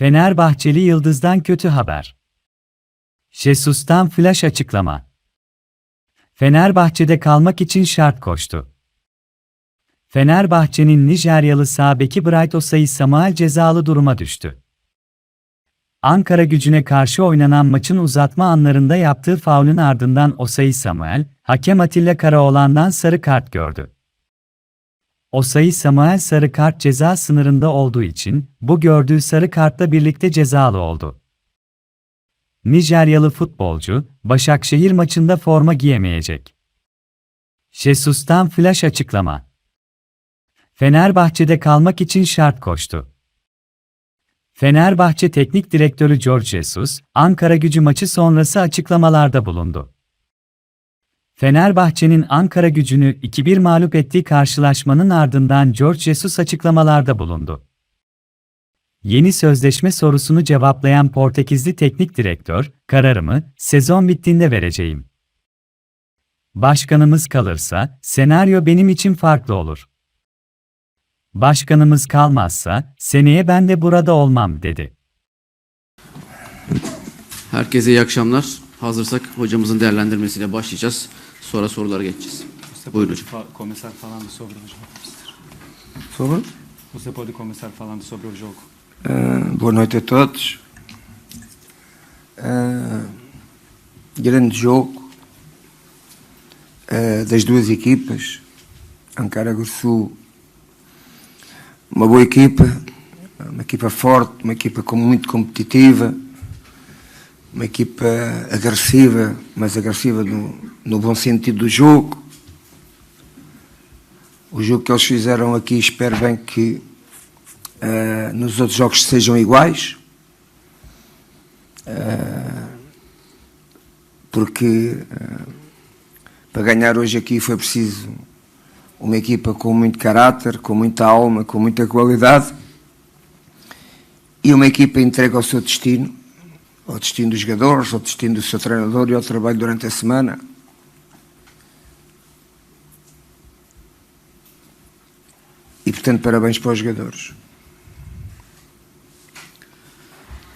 Fenerbahçeli Yıldız'dan kötü haber. Jesus'tan flash açıklama. Fenerbahçe'de kalmak için şart koştu. Fenerbahçe'nin Nijeryalı sağ beki Bright Osayi Samuel cezalı duruma düştü. Ankara gücüne karşı oynanan maçın uzatma anlarında yaptığı faulün ardından Osayi Samuel, hakem Atilla Karaoğlan'dan sarı kart gördü. Osayi Samuel sarı kart ceza sınırında olduğu için bu gördüğü sarı kartla birlikte cezalı oldu. Nijeryalı futbolcu, Başakşehir maçında forma giyemeyecek. Jesus'tan flash açıklama. Fenerbahçe'de kalmak için şart koştu. Fenerbahçe Teknik Direktörü George Jesus, Ankara gücü maçı sonrası açıklamalarda bulundu. Fenerbahçe'nin Ankara gücünü 2-1 mağlup ettiği karşılaşmanın ardından George Jesus açıklamalarda bulundu. Yeni sözleşme sorusunu cevaplayan Portekizli teknik direktör, kararımı sezon bittiğinde vereceğim. Başkanımız kalırsa senaryo benim için farklı olur. Başkanımız kalmazsa seneye ben de burada olmam dedi. Herkese iyi akşamlar. Hazırsak hocamızın değerlendirmesiyle başlayacağız. Sonra sorulara geçeceğiz. Você Buyur pode hocam. fa- começar falando sobre o jogo? Sobre? Você pode começar falando sobre o jogo. Ah, boa noite a todos. Ah, grande jogo ah, das duas equipas. Ankara Gursu, uma boa equipa, uma equipa forte, uma equipa com- muito competitiva, uma equipa agressiva, mas agressiva no, no bom sentido do jogo. O jogo que eles fizeram aqui, espero bem que Uh, nos outros jogos sejam iguais, Uh, porque uh, para ganhar hoje aqui foi preciso uma equipa com muito caráter, com muita alma, com muita qualidade e uma equipa entregue ao seu destino, ao destino dos jogadores, ao destino do seu treinador e ao trabalho durante a semana. E portanto, parabéns para os jogadores.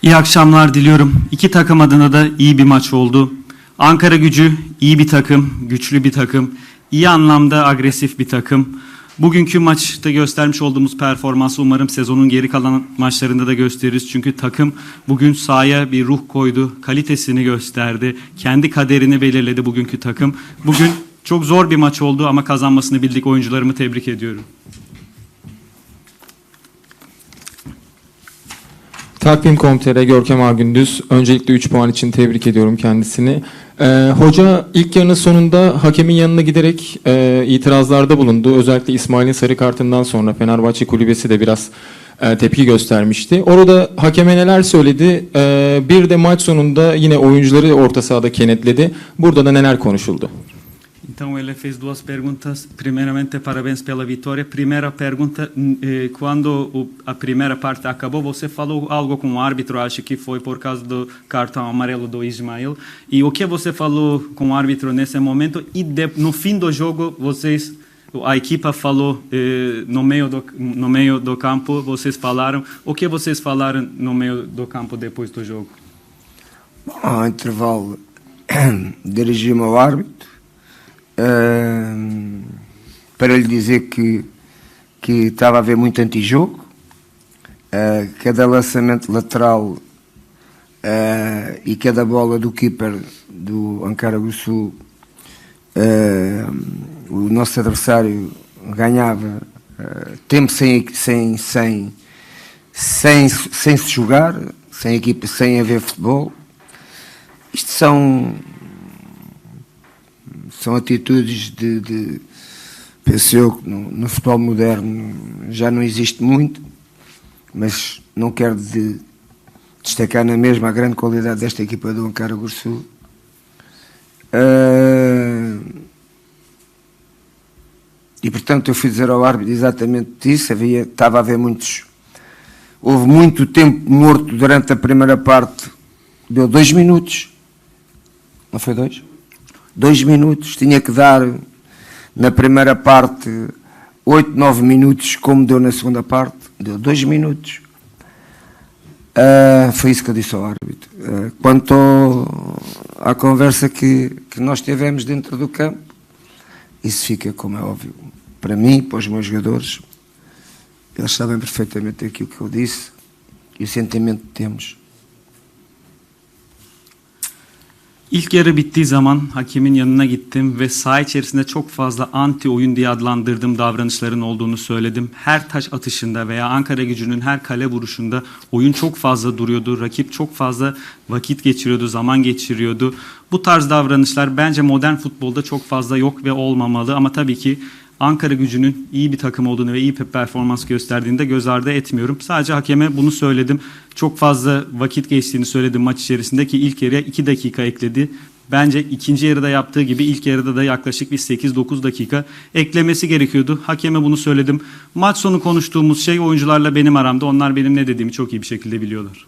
İyi akşamlar diliyorum. İki takım adına da iyi bir maç oldu. Ankara gücü iyi bir takım, güçlü bir takım, iyi anlamda agresif bir takım. Bugünkü maçta göstermiş olduğumuz performansı umarım sezonun geri kalan maçlarında da gösteririz. Çünkü takım bugün sahaya bir ruh koydu, kalitesini gösterdi, kendi kaderini belirledi bugünkü takım. Bugün çok zor bir maç oldu ama kazanmasını bildik. Oyuncularımı tebrik ediyorum. Takvim.com.tr Görkem Ağgündüz. Öncelikle 3 puan için tebrik ediyorum kendisini. Ee, hoca ilk yarının sonunda hakemin yanına giderek e, itirazlarda bulundu. Özellikle İsmail'in sarı kartından sonra Fenerbahçe kulübesi de biraz e, tepki göstermişti. Orada hakeme neler söyledi? Ee, bir de maç sonunda yine oyuncuları orta sahada kenetledi. Burada da neler konuşuldu? Então ele fez duas perguntas. Primeiramente, parabéns pela vitória. Primeira pergunta: n- eh, quando a primeira parte acabou, você falou algo com o árbitro, acho que foi por causa do cartão amarelo do Ismael. E o que você falou com o árbitro nesse momento? E no fim do jogo, vocês, a equipa falou eh, no meio do no meio do campo, vocês falaram. O que vocês falaram no meio do campo depois do jogo? Ao intervalo, dirigi-me ao árbitro para lhe dizer que, que estava a haver muito antijogo. ah, cada lançamento lateral ah, e cada bola do keeper do Ankara Sul, o nosso adversário ganhava ah, tempo sem, sem, sem, sem, sem se jogar, sem equipa, sem haver futebol. Isto são, são atitudes de, de penso eu, que no, no futebol moderno já não existe muito, mas não quero de- destacar na mesma a grande qualidade desta equipa do Ankara Gursul. Ah, e portanto eu fui dizer ao árbitro exatamente isso, havia, estava a haver muitos. Houve muito tempo morto durante a primeira parte, deu dois minutos. Não foi dois? Dois minutos, tinha que dar na primeira parte oito, nove minutos, como deu na segunda parte, deu dois minutos. Ah, foi isso que eu disse ao árbitro. Ah, quanto à conversa que, que nós tivemos dentro do campo, isso fica, como é óbvio, para mim, para os meus jogadores. Eles sabem perfeitamente aquilo que eu disse e o sentimento que temos. İlk yarı bittiği zaman hakemin yanına gittim ve saha içerisinde çok fazla anti oyun diye adlandırdığım davranışların olduğunu söyledim. Her taş atışında veya Ankara gücünün her kale vuruşunda oyun çok fazla duruyordu. Rakip çok fazla vakit geçiriyordu, zaman geçiriyordu. Bu tarz davranışlar bence modern futbolda çok fazla yok ve olmamalı ama tabii ki Ankara gücünün iyi bir takım olduğunu ve iyi bir performans gösterdiğini de göz ardı etmiyorum. Sadece hakeme bunu söyledim. Çok fazla vakit geçtiğini söyledim maç içerisinde ki ilk yarıya 2 dakika ekledi. Bence ikinci yarıda yaptığı gibi ilk yarıda da yaklaşık bir 8-9 dakika eklemesi gerekiyordu. Hakeme bunu söyledim. Maç sonu konuştuğumuz şey oyuncularla benim aramda. Onlar benim ne dediğimi çok iyi bir şekilde biliyorlar.